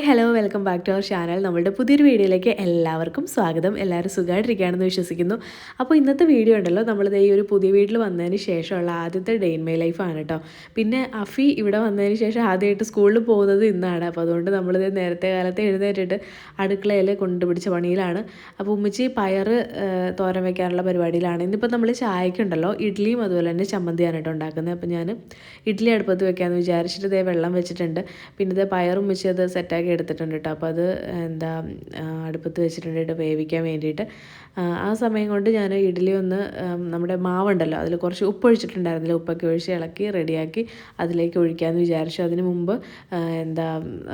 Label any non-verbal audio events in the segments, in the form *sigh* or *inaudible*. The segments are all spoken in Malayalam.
Hi hello welcome back to our channel. നമ്മളുടെ പുതിയൊരു വീഡിയോയിലേക്ക് എല്ലാവർക്കും സ്വാഗതം. എല്ലാവരും സുഖമായിട്ടിരിക്കുകയാണെന്ന് വിശ്വസിക്കുന്നു. അപ്പോൾ ഇന്നത്തെ വീഡിയോ ഉണ്ടല്ലോ. നമ്മളിത് ഈ ഒരു പുതിയ വീട്ടിൽ വന്നതിന് ശേഷമുള്ള ആദ്യത്തെ ഡേ ഇൻ മൈ ലൈഫാണ് കേട്ടോ. പിന്നെ അഫി ഇവിടെ വന്നതിന് ശേഷം ആദ്യമായിട്ട് സ്കൂളിൽ പോകുന്നത് ഇന്നാണ്. അപ്പോൾ അതുകൊണ്ട് നമ്മളിത് നേരത്തെ കാലത്ത് എഴുന്നേറ്റിട്ട് അടുക്കളയിൽ കൊണ്ടുപിടിച്ച പണിയിലാണ്. അപ്പോൾ ഉമ്മച്ചി പയർ തോരൻ വയ്ക്കാനുള്ള പരിപാടിയിലാണ്. ഇന്നിപ്പോൾ നമ്മൾ ചായക്കുണ്ടല്ലോ ഇഡ്ഡലിയും അതുപോലെ തന്നെ ചമ്മന്തിയാണ് കേട്ടോ ഉണ്ടാക്കുന്നത്. അപ്പോൾ ഞാൻ ഇഡ്ഡലി അടുപ്പത്ത് വെക്കാമെന്ന് വിചാരിച്ചിട്ട് ഇതേ വെള്ളം വെച്ചിട്ടുണ്ട്. പിന്നെ ഇതേ പയർ ഉമ്മച്ചി അത് സെറ്റാക്കി എടുത്തിട്ടുണ്ട് കേട്ടോ. അപ്പോൾ അത് എന്താ അടുപ്പത്ത് വെച്ചിട്ടുണ്ട് വേവിക്കാൻ വേണ്ടിയിട്ട്. ആ, സമയം കൊണ്ട് ഞാൻ ഇഡ്ഡലി ഒന്ന് നമ്മുടെ മാവുണ്ടല്ലോ അതിൽ കുറച്ച് ഉപ്പ് ഒഴിച്ചിട്ടുണ്ടായിരുന്നില്ല ഉപ്പൊക്കെ ഒഴിച്ച് ഇളക്കി റെഡിയാക്കി അതിലേക്ക് ഒഴിക്കാമെന്ന് വിചാരിച്ചു. അതിന് മുമ്പ് എന്താ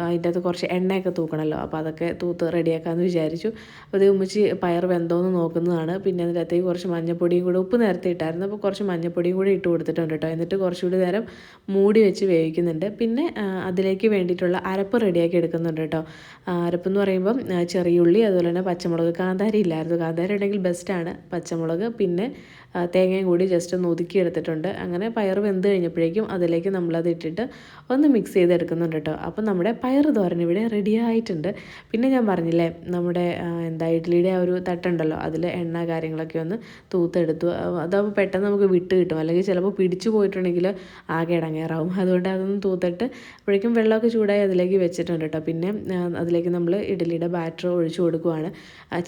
അതിന്റെ അകത്ത് കുറച്ച് എണ്ണയൊക്കെ തൂക്കണമല്ലോ അപ്പോൾ അതൊക്കെ തൂത്ത് റെഡിയാക്കാമെന്ന് വിചാരിച്ചു. അപ്പോൾ അത് ഉമ്മച്ചി പയർ വെന്തോന്ന് നോക്കുന്നതാണ്. പിന്നെ അതിന്റെ അകത്തേക്ക് കുറച്ച് മഞ്ഞപ്പൊടിയും കൂടെ ഉപ്പ് നേരത്തെ ഇട്ടായിരുന്നു. അപ്പോൾ കുറച്ച് മഞ്ഞപ്പൊടിയും കൂടെ ഇട്ട് കൊടുത്തിട്ടുണ്ട് കേട്ടോ. എന്നിട്ട് കുറച്ചുകൂടി നേരം മൂടി വെച്ച് വേവിക്കുന്നുണ്ട്. പിന്നെ അതിലേക്ക് വേണ്ടിയിട്ടുള്ള അരപ്പ് റെഡിയാക്കി എടുക്കുന്നുണ്ട് കേട്ടോ. അരപ്പ് എന്ന് പറയുമ്പം ചെറിയ ചെറിയുള്ളി അതുപോലെ തന്നെ പച്ചമുളക് കാന്താരി ഇല്ലായിരുന്നു. കാന്താരി ഉണ്ടെങ്കിൽ ബെസ്റ്റാണ് പച്ചമുളക്. പിന്നെ തേങ്ങയും കൂടി ജസ്റ്റ് ഒന്ന് ഒതുക്കി എടുത്തിട്ടുണ്ട്. അങ്ങനെ പയർ വെന്ത് കഴിഞ്ഞപ്പോഴേക്കും അതിലേക്ക് നമ്മളത് ഇട്ടിട്ട് ഒന്ന് മിക്സ് ചെയ്തെടുക്കുന്നുണ്ട് കേട്ടോ അപ്പം നമ്മുടെ പയർ തോരൻ ഇവിടെ റെഡി ആയിട്ടുണ്ട്. പിന്നെ ഞാൻ പറഞ്ഞില്ലേ നമ്മുടെ എന്താ ഇഡ്ഡലിയുടെ ആ ഒരു തട്ടുണ്ടല്ലോ അതിൽ എണ്ണ കാര്യങ്ങളൊക്കെ ഒന്ന് തൂത്തെടുത്തു. അതാവുമ്പോൾ പെട്ടെന്ന് നമുക്ക് വിട്ട് കിട്ടും. അല്ലെങ്കിൽ ചിലപ്പോൾ പിടിച്ചു പോയിട്ടുണ്ടെങ്കിൽ ആകെ ഇടങ്ങേറാവും. അതുകൊണ്ട് അതൊന്ന് തൂത്തിട്ട് അപ്പോഴേക്കും വെള്ളമൊക്കെ ചൂടായി അതിലേക്ക് വെച്ചിട്ടുണ്ട് കേട്ടോ പിന്നെ അതിലേക്ക് നമ്മൾ ഇഡ്ഡലിയുടെ ബാറ്റർ ഒഴിച്ചു കൊടുക്കുവാണ്.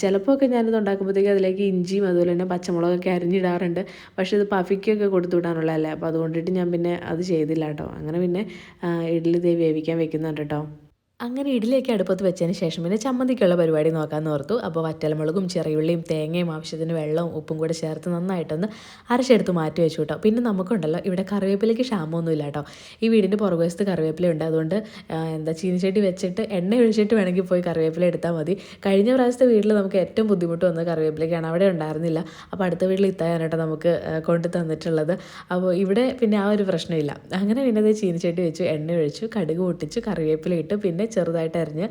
ചിലപ്പോൾ ഒക്കെ ഞാനിത് ഉണ്ടാക്കുമ്പോഴത്തേക്ക് അതിലേക്ക് ഇഞ്ചിയും അതുപോലെ തന്നെ പച്ചമുളകൊക്കെ അരിഞ്ഞിടാറുണ്ട് പക്ഷേ ഇത് പഫിക്കൊക്കെ കൊടുത്തു വിടാനുള്ളതല്ലേ? അപ്പോൾ അതുകൊണ്ടിട്ട് ഞാൻ പിന്നെ അത് ചെയ്തില്ല കേട്ടോ. അങ്ങനെ പിന്നെ ഇഡ്ഡലി ദേ വേവിക്കാൻ വെക്കുന്നുണ്ട് കേട്ടോ. അങ്ങനെ ഇഡലിയൊക്കെ അടുപ്പത്ത് വെച്ചതിന് ശേഷം പിന്നെ ചമ്മന്തിക്കുള്ള പരിപാടി നോക്കാമെന്ന് ഓർത്തു. അപ്പോൾ വറ്റൽമുളകും ചെറിയുള്ളിയും തേങ്ങയും ആവശ്യത്തിന് വെള്ളവും ഉപ്പും കൂടെ ചേർത്ത് നന്നായിട്ടൊന്ന് അരച്ചെടുത്ത് മാറ്റി വെച്ചു കേട്ടോ. പിന്നെ നമുക്കുണ്ടല്ലോ ഇവിടെ കറിവേപ്പിലേക്ക് ക്ഷാമമൊന്നും ഇല്ല കേട്ടോ. ഈ വീടിന്റെ പുറകുവശത്ത് കറിവേപ്പില ഉണ്ട്. അതുകൊണ്ട് എന്താ ചീനിച്ചട്ടി വെച്ചിട്ട് എണ്ണ ഒഴിച്ചിട്ട് വേണമെങ്കിൽ പോയി കറിവേപ്പില എടുത്താൽ മതി. കഴിഞ്ഞ പ്രാവശ്യത്തെ വീട്ടിൽ നമുക്ക് ഏറ്റവും ബുദ്ധിമുട്ട് വന്നത് കറിവേപ്പിലേക്കാണ് അവിടെ ഉണ്ടായിരുന്നില്ല. അപ്പോൾ അടുത്ത വീട്ടിൽ ഇത്തായാണ് കേട്ടോ നമുക്ക് കൊണ്ടു തന്നിട്ടുള്ളത്. അപ്പോൾ ഇവിടെ പിന്നെ ആ ഒരു പ്രശ്നമില്ല. അങ്ങനെ പിന്നെ അത് ചീനിച്ചട്ടി വെച്ചു എണ്ണ ഒഴിച്ചു കടുക് പൊട്ടിച്ചു കറിവേപ്പില ഇട്ട്. പിന്നെ ചെറുതായിട്ട് അരിഞ്ഞ്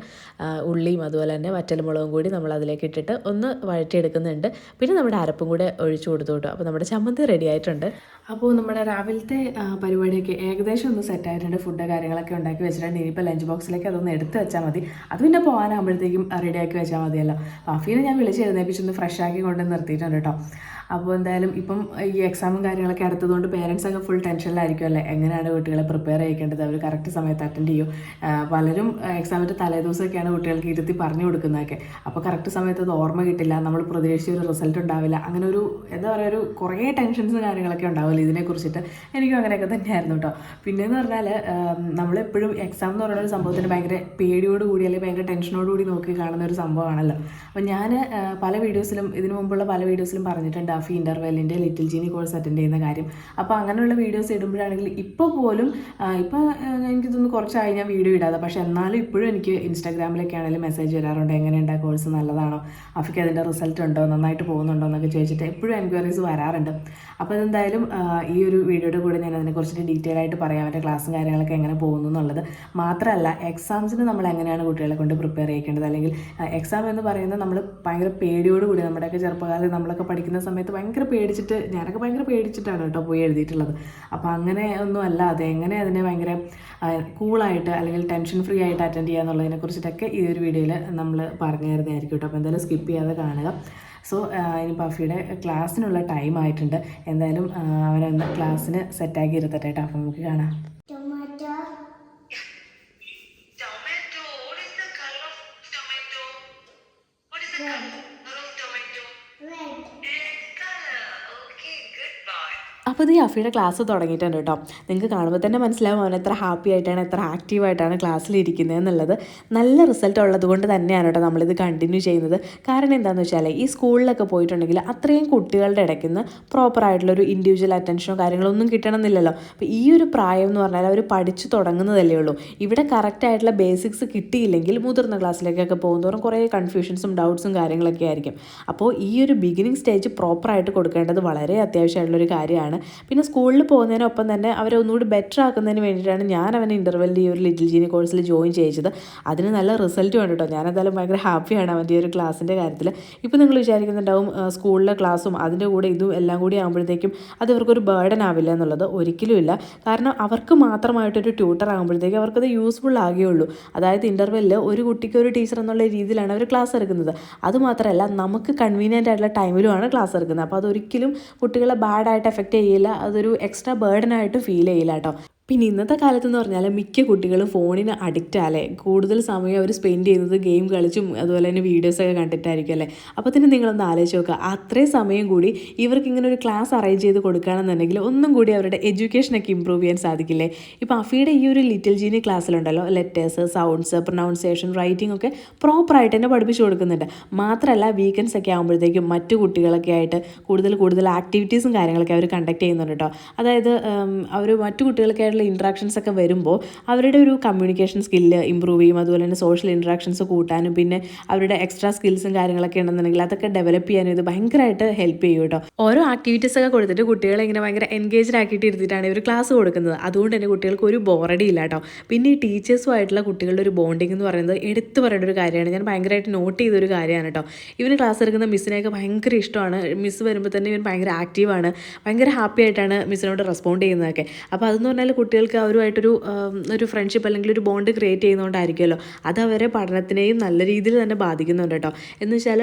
ഉള്ളിയും അതുപോലെ തന്നെ വറ്റൽമുളകും കൂടി നമ്മൾ അതിലേക്ക് ഇട്ടിട്ട് ഒന്ന് വഴറ്റിയെടുക്കുന്നുണ്ട്. പിന്നെ നമ്മുടെ അരപ്പും കൂടെ ഒഴിച്ചു കൊടുത്തു കേട്ടോ. അപ്പോൾ നമ്മുടെ ചമ്മന്തി റെഡി ആയിട്ടുണ്ട്. അപ്പോൾ നമ്മുടെ രാവിലത്തെ പരിപാടിയൊക്കെ ഏകദേശം ഒന്ന് സെറ്റ് ആയിട്ടുണ്ട്. ഫുഡ് കാര്യങ്ങളൊക്കെ ഉണ്ടാക്കി വെച്ചിട്ടുണ്ട്. ഇനിയിപ്പോൾ ലഞ്ച് ബോക്സിലേക്ക് അതൊന്ന് എടുത്ത് വെച്ചാൽ മതി. അത് പിന്നെ പോകാനാകുമ്പോഴത്തേക്കും റെഡിയാക്കി വെച്ചാൽ മതിയല്ലോ. അഫീനെ ഞാൻ വിളിച്ച് എഴുന്നേപ്പിച്ചൊന്ന് ഫ്രഷ് ആക്കി കൊണ്ട് നിർത്തിയിട്ടുണ്ട് കേട്ടോ. അപ്പോൾ എന്തായാലും ഇപ്പം ഈ എക്സാമും കാര്യങ്ങളൊക്കെ അടുത്തതുകൊണ്ട് പേരൻസ് ഒക്കെ ഫുൾ ടെൻഷനിലായിരിക്കും അല്ലേ? എങ്ങനെയാണ് കുട്ടികളെ പ്രിപ്പയർ ചെയ്യിക്കേണ്ടത്? അവർ കറക്റ്റ് സമയത്ത് അറ്റൻഡ് ചെയ്യും. പലരും എക്സാമിന്റെ തലേദിവസമൊക്കെയാണ് കുട്ടികൾക്ക് ഇരുത്തി പറഞ്ഞു കൊടുക്കുന്നതൊക്കെ. അപ്പോൾ കറക്റ്റ് സമയത്ത് അത് ഓർമ്മ കിട്ടില്ല നമ്മൾ പ്രതീക്ഷിച്ച ഒരു റിസൾട്ട് ഉണ്ടാവില്ല. അങ്ങനെ ഒരു എന്താ പറയുക ഒരു കുറേ ടെൻഷൻസ് കാര്യങ്ങളൊക്കെ ഉണ്ടാവില്ല ഇതിനെക്കുറിച്ചിട്ട് എനിക്കും അങ്ങനെയൊക്കെ തന്നെയായിരുന്നു കേട്ടോ പിന്നെയെന്ന് പറഞ്ഞാൽ നമ്മളെപ്പോഴും എക്സാം എന്ന് പറയുന്ന ഒരു സംഭവത്തിന് ഭയങ്കര പേടിയോട് കൂടി അല്ലെങ്കിൽ ഭയങ്കര ടെൻഷനോട് കൂടി നോക്കി കാണുന്ന ഒരു സംഭവമാണല്ലോ. അപ്പോൾ ഞാൻ പല വീഡിയോസിലും ഇതിനു മുമ്പുള്ള പല വീഡിയോസിലും പറഞ്ഞിട്ടുണ്ട്. അഫി ഇന്റർവെല്ലിന്റെ ലിറ്റിൽ ജീനി കോഴ്സ് അറ്റൻഡ് ചെയ്യുന്ന കാര്യം. അപ്പോൾ അങ്ങനെയുള്ള വീഡിയോസ് ഇടുമ്പോഴാണെങ്കിൽ ഇപ്പോൾ പോലും ഇപ്പോൾ എനിക്ക് തോന്നുന്നു കുറച്ചായി ഞാൻ വീഡിയോ ഇടാതെ. പക്ഷേ എന്നാലും ഇപ്പോഴും എനിക്ക് ഇൻസ്റ്റാഗ്രാമിലൊക്കെ ആണെങ്കിലും മെസ്സേജ് വരാറുണ്ട്. എങ്ങനെയുണ്ട് ആ കോഴ്സ് നല്ലതാണോ? അഫിക്ക് അതിന്റെ റിസൾട്ട് ഉണ്ടോ? നന്നായിട്ട് പോകുന്നുണ്ടോ എന്നൊക്കെ ചോദിച്ചിട്ട് എപ്പോഴും എൻക്വയറീസ് വരാറുണ്ട്. അപ്പോൾ അതെന്തായാലും ഈ ഒരു വീഡിയോയുടെ കൂടെ ഞാൻ അതിനെക്കുറിച്ചിട്ട് ഡീറ്റെയിൽ ആയിട്ട് പറയാം. അവരുടെ ക്ലാസ്സും കാര്യങ്ങളൊക്കെ എങ്ങനെ പോകുന്നു എന്നുള്ളത്. മാത്രമല്ല എക്സാംസിന് നമ്മൾ എങ്ങനെയാണ് കുട്ടികളെ കൊണ്ട് പ്രിപ്പയർ ചെയ്യേണ്ടത്? അല്ലെങ്കിൽ എക്സാം എന്ന് പറയുന്നത് നമ്മൾ ഭയങ്കര പേടിയോടുകൂടി നമ്മുടെയൊക്കെ ചെറുപ്പകാലത്ത് നമ്മളൊക്കെ പഠിക്കുന്ന സമയത്ത് ഭയങ്കര പേടിച്ചിട്ട് ഞാനൊക്കെ ഭയങ്കര പേടിച്ചിട്ടാണ് കേട്ടോ പോയി എഴുതിയിട്ടുള്ളത്. അപ്പോൾ അങ്ങനെ ഒന്നും അല്ല അത് എങ്ങനെ അതിനെ ഭയങ്കര കൂളായിട്ട് അല്ലെങ്കിൽ ടെൻഷൻ ഫ്രീ ആയിട്ട് അറ്റൻഡ് ചെയ്യുക എന്നുള്ളതിനെ കുറിച്ചിട്ടൊക്കെ ഈ ഒരു വീഡിയോയിൽ നമ്മൾ പറഞ്ഞു തരുന്നതായിരിക്കും കേട്ടോ. അപ്പോൾ എന്തായാലും സ്കിപ്പ് ചെയ്യാതെ കാണുക. സോ ഇനി പഫിയുടെ ക്ലാസ്സിനുള്ള ടൈം ആയിട്ടുണ്ട്. എന്തായാലും അവനൊന്ന് ക്ലാസ്സിന് സെറ്റാക്കി ഇരുത്തട്ടെ കേട്ടോ. അപ്പം നമുക്ക് കാണാം. Tomato, അപ്പോൾ ഇത് അഫിയുടെ ക്ലാസ് തുടങ്ങിയിട്ടുണ്ട് കേട്ടോ. നിങ്ങൾക്ക് കാണുമ്പോൾ തന്നെ മനസ്സിലാവും അവൻ എത്ര ഹാപ്പി ആയിട്ടാണ് എത്ര ആക്റ്റീവായിട്ടാണ് ക്ലാസ്സിലിരിക്കുന്നത് എന്നുള്ളത്. നല്ല റിസൾട്ട് ഉള്ളത് കൊണ്ട് തന്നെയാണ് കേട്ടോ നമ്മളിത് കണ്ടിന്യൂ ചെയ്യുന്നത്. കാരണം എന്താണെന്ന് വെച്ചാൽ ഈ സ്കൂളിലൊക്കെ പോയിട്ടുണ്ടെങ്കിൽ അത്രയും കുട്ടികളുടെ ഇടയ്ക്ക് നിന്ന് പ്രോപ്പറായിട്ടുള്ളൊരു ഇൻഡിവിജ്വൽ അറ്റൻഷനോ കാര്യങ്ങളോ ഒന്നും കിട്ടണമെന്നില്ലല്ലോ. അപ്പോൾ ഈ ഒരു പ്രായം എന്ന് പറഞ്ഞാൽ അവർ പഠിച്ചു തുടങ്ങുന്നതല്ലേ ഉള്ളൂ. ഇവിടെ കറക്റ്റായിട്ടുള്ള ബേസിക്സ് കിട്ടിയില്ലെങ്കിൽ മുതിർന്ന ക്ലാസ്സിലേക്കൊക്കെ പോകുന്നതോറും കുറേ കൺഫ്യൂഷൻസും ഡൗട്ട്സും കാര്യങ്ങളൊക്കെ ആയിരിക്കും. അപ്പോൾ ഈ ഒരു ബിഗിനിങ് സ്റ്റേജ് പ്രോപ്പറായിട്ട് കൊടുക്കേണ്ടത് വളരെ അത്യാവശ്യമായിട്ടുള്ളൊരു കാര്യമാണ്. പിന്നെ സ്കൂളിൽ പോകുന്നതിനൊപ്പം തന്നെ അവരെ ഒന്നുകൂടി ബെറ്റർ ആക്കുന്നതിന് വേണ്ടിയിട്ടാണ് ഞാൻ അവനെ ഇന്റർവെല്ലിൽ ഈ ഒരു ലിറ്റിൽ ജീനി കോഴ്സിൽ ജോയിൻ ചെയ്യിച്ചത്. അതിന് നല്ല റിസൾട്ട് വേണം കേട്ടോ ഞാൻ എന്തായാലും ഭയങ്കര ഹാപ്പിയാണ് അവന്റെ ഒരു ക്ലാസ്സിന്റെ കാര്യത്തിൽ ഇപ്പോൾ നിങ്ങൾ വിചാരിക്കുന്നുണ്ടാവും സ്കൂളിലെ ക്ലാസ്സും അതിന്റെ കൂടെ ഇതും എല്ലാം കൂടി ആകുമ്പോഴത്തേക്കും അത് ഇവർക്കൊരു ബേർഡൻ ആവില്ല എന്നുള്ളത് ഒരിക്കലും ഇല്ല. കാരണം അവർക്ക് മാത്രമായിട്ടൊരു ട്യൂട്ടർ ആകുമ്പോഴത്തേക്കും അവർക്കത് യൂസ്ഫുൾ ആകുകയുള്ളൂ അതായത് ഇന്റർവെല്ലിൽ ഒരു കുട്ടിക്ക് ഒരു ടീച്ചർ എന്നുള്ള രീതിയിലാണ് അവർ ക്ലാസ് എടുക്കുന്നത്. അതുമാത്രമല്ല നമുക്ക് കൺവീനിയന്റ് ആയിട്ടുള്ള ടൈമിലുമാണ് ക്ലാസ് എടുക്കുന്നത്. അപ്പോൾ അതൊരിക്കലും കുട്ടികളെ ബാഡായിട്ട് എഫക്റ്റ് ചെയ്യില്ല. അതൊരു എക്സ്ട്രാ ബേർഡനായിട്ട് ഫീൽ കേട്ടോ പിന്നെ ഇന്നത്തെ കാലത്തെന്ന് പറഞ്ഞാൽ മിക്ക കുട്ടികളും ഫോണിന് അഡിക്റ്റ് ആലേ കൂടുതൽ സമയം അവർ സ്പെൻഡ് ചെയ്യുന്നത് ഗെയിം കളിച്ചും അതുപോലെ തന്നെ വീഡിയോസൊക്കെ കണ്ടിട്ടായിരിക്കും അല്ലേ? അപ്പോൾ തന്നെ നിങ്ങളൊന്ന് ആലോചിച്ച് നോക്കുക അത്രയും സമയം കൂടി ഇവർക്ക് ഇങ്ങനെ ഒരു ക്ലാസ് അറേഞ്ച് ചെയ്ത് കൊടുക്കുകയാണെന്നുണ്ടെങ്കിൽ ഒന്നും കൂടി അവരുടെ എഡ്യൂക്കേഷനൊക്കെ ഇമ്പ്രൂവ് ചെയ്യാൻ സാധിക്കില്ലേ? ഇപ്പോൾ അഫിയുടെ ഈ ഒരു ലിറ്റിൽ ജീനി ക്ലാസ്സിലുണ്ടല്ലോ ലെറ്റേഴ്സ് സൗണ്ട്സ് പ്രൊനൗൺസിയേഷൻ റൈറ്റിംഗ് ഒക്കെ പ്രോപ്പറായിട്ട് തന്നെ പഠിപ്പിച്ചു കൊടുക്കുന്നുണ്ട്. മാത്രമല്ല വീക്കെൻഡ്സ് ഒക്കെ ആകുമ്പോഴത്തേക്കും മറ്റു കുട്ടികളൊക്കെ ആയിട്ട് കൂടുതൽ കൂടുതൽ ആക്ടിവിറ്റീസും കാര്യങ്ങളൊക്കെ അവർ കണ്ടക്ട് ചെയ്യുന്നുണ്ട് കേട്ടോ അതായത് അവർ മറ്റു കുട്ടികൾക്കായിട്ടുള്ള ഇൻട്രാക്ഷൻസ് ഒക്കെ വരുമ്പോൾ അവരുടെ ഒരു കമ്മ്യൂണിക്കേഷൻ സ്കില്ല് ഇമ്പ്രൂവ് ചെയ്യും. അതുപോലെ തന്നെ സോഷ്യൽ ഇൻട്രാക്ഷൻസ് കൂട്ടാനും പിന്നെ അവരുടെ എക്സ്ട്രാ സ്കിൽസും കാര്യങ്ങളൊക്കെ ഉണ്ടെന്നുണ്ടെങ്കിൽ അതൊക്കെ ഡെവലപ്പ് ചെയ്യാനും ഇത് ഭയങ്കരമായിട്ട് ഹെൽപ്പ് ചെയ്യും കേട്ടോ. ഓരോ ആക്ടിവിറ്റീസ് ഒക്കെ കൊടുത്തിട്ട് കുട്ടികളെ ഇങ്ങനെ ഭയങ്കര എൻഗേജ്ഡ് ആക്കിയിട്ട് ഇരുത്തിയിട്ടാണ് ഇവർ ക്ലാസ് കൊടുക്കുന്നത്. അതുകൊണ്ട് തന്നെ കുട്ടികൾക്ക് ഒരു ബോറടി ഇല്ല കേട്ടോ. പിന്നെ ഈ ടീച്ചേഴ്സുമായിട്ടുള്ള കുട്ടികളുടെ ഒരു ബോണ്ടിങ് എന്ന് പറയുന്നത് എടുത്തു പറയേണ്ട ഒരു കാര്യമാണ്. ഞാൻ ഭയങ്കരമായിട്ട് നോട്ട് ചെയ്തൊരു കാര്യമാണ് കേട്ടോ. ഇവന് ക്ലാസ് എടുക്കുന്ന മിസ്സിനെയൊക്കെ ഭയങ്കര ഇഷ്ടമാണ്. മിസ് വരുമ്പോൾ തന്നെ ഇവൻ ഭയങ്കര ആക്റ്റീവാണ് ഭയങ്കര ഹാപ്പി ആയിട്ടാണ് മിസ്സിനോട് റെസ്പോണ്ട് ചെയ്യുന്നതൊക്കെ. അപ്പോൾ അതെന്ന് പറഞ്ഞാൽ കുട്ടികൾക്ക് അവരുമായിട്ടൊരു ഒരു ഫ്രണ്ട്ഷിപ്പ് അല്ലെങ്കിൽ ഒരു ബോണ്ട് ക്രിയേറ്റ് ചെയ്യുന്നതുകൊണ്ടായിരിക്കുമല്ലോ അത് അവരെ പഠനത്തിനെയും നല്ല രീതിയിൽ തന്നെ ബാധിക്കുന്നുണ്ട് കേട്ടോ. എന്ന് വെച്ചാൽ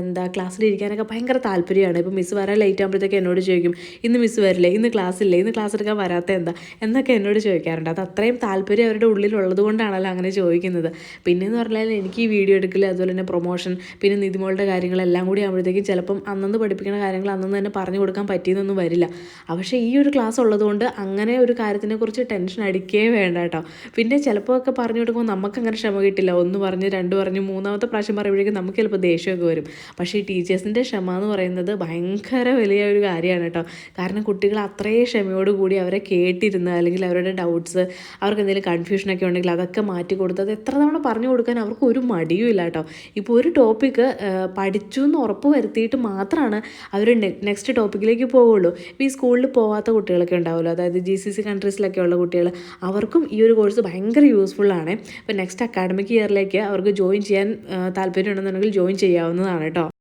എന്താ ക്ലാസ്സിലിരിക്കാനൊക്കെ ഭയങ്കര താല്പര്യമാണ്. ഇപ്പോൾ മിസ്സ് വരാൻ ലേറ്റ് ആകുമ്പോഴത്തേക്ക് എന്നോട് ചോദിക്കും ഇന്ന് മിസ്സ് വരില്ലേ? ഇന്ന് ക്ലാസ് ഇല്ലേ? ഇന്ന് ക്ലാസ് എടുക്കാൻ വരാത്ത എന്താ? എന്നൊക്കെ എന്നോട് ചോദിക്കാറുണ്ട്. അത് അത്രയും താല്പര്യം അവരുടെ ഉള്ളിലുള്ളത് കൊണ്ടാണല്ലോ അങ്ങനെ ചോദിക്കുന്നത്. പിന്നെയെന്ന് പറഞ്ഞാൽ എനിക്ക് ഈ വീഡിയോ എടുക്കൽ അതുപോലെ തന്നെ പ്രൊമോഷൻ പിന്നെ നിതിമോളുടെ കാര്യങ്ങളെല്ലാം കൂടി ആകുമ്പോഴത്തേക്കും ചിലപ്പം അന്നന്ന് പഠിപ്പിക്കുന്ന കാര്യങ്ങൾ അന്നന്ന് തന്നെ പറഞ്ഞു കൊടുക്കാൻ പറ്റിയെന്നൊന്നും വരില്ല. പക്ഷേ ഈ ഒരു ക്ലാസ് ഉള്ളതുകൊണ്ട് അങ്ങനെ ഒരു കാര്യത്തിനെ കുറിച്ച് ടെൻഷൻ അടിക്കുകയും വേണ്ട കേട്ടോ. പിന്നെ ചിലപ്പോൾ ഒക്കെ പറഞ്ഞു കൊടുക്കുമ്പോൾ നമുക്കങ്ങനെ ക്ഷമ കിട്ടില്ല. ഒന്ന് പറഞ്ഞ് രണ്ട് പറഞ്ഞ് മൂന്നാമത്തെ പ്രാവശ്യം പറയുമ്പോഴേക്കും നമുക്ക് ചിലപ്പോൾ ദേഷ്യമൊക്കെ വരും. പക്ഷേ ഈ ടീച്ചേഴ്സിന്റെ ക്ഷമ എന്ന് പറയുന്നത് ഭയങ്കര വലിയ ഒരു കാര്യമാണ് കേട്ടോ. കാരണം കുട്ടികൾ അത്രയും ക്ഷമയോടുകൂടി അവരെ കേട്ടിരുന്ന് അല്ലെങ്കിൽ അവരുടെ ഡൗട്ട്സ് അവർക്ക് എന്തെങ്കിലും കൺഫ്യൂഷനൊക്കെ ഉണ്ടെങ്കിൽ അതൊക്കെ മാറ്റി കൊടുത്തത് എത്ര തവണ പറഞ്ഞു കൊടുക്കാൻ അവർക്ക് ഒരു മടിയും ഇല്ല കേട്ടോ. ഇപ്പോൾ ഒരു ടോപ്പിക്ക് പഠിച്ചു എന്ന് ഉറപ്പ് വരുത്തിയിട്ട് മാത്രമാണ് അവർ നെക്സ്റ്റ് ടോപ്പിക്കിലേക്ക് പോവുള്ളൂ ഇപ്പോൾ ഈ സ്കൂളിൽ പോവാത്ത കുട്ടികളൊക്കെ ഉണ്ടാവുമല്ലോ. അതായത് ജി സി സി കൺട്രീസിലൊക്കെ ഉള്ള കുട്ടികൾ അവർക്കും ഈ ഒരു കോഴ്സ് ഭയങ്കര യൂസ്ഫുള്ളാണ് അപ്പോൾ നെക്സ്റ്റ് അക്കാഡമിക് ഇയറിലേക്ക് അവർക്ക് ജോയിൻ ചെയ്യാൻ താല്പര്യം താല്പര്യമുണ്ടെന്നുണ്ടെങ്കിൽ ജോയിൻ ചെയ്യാവുന്നതാണ് കേട്ടോ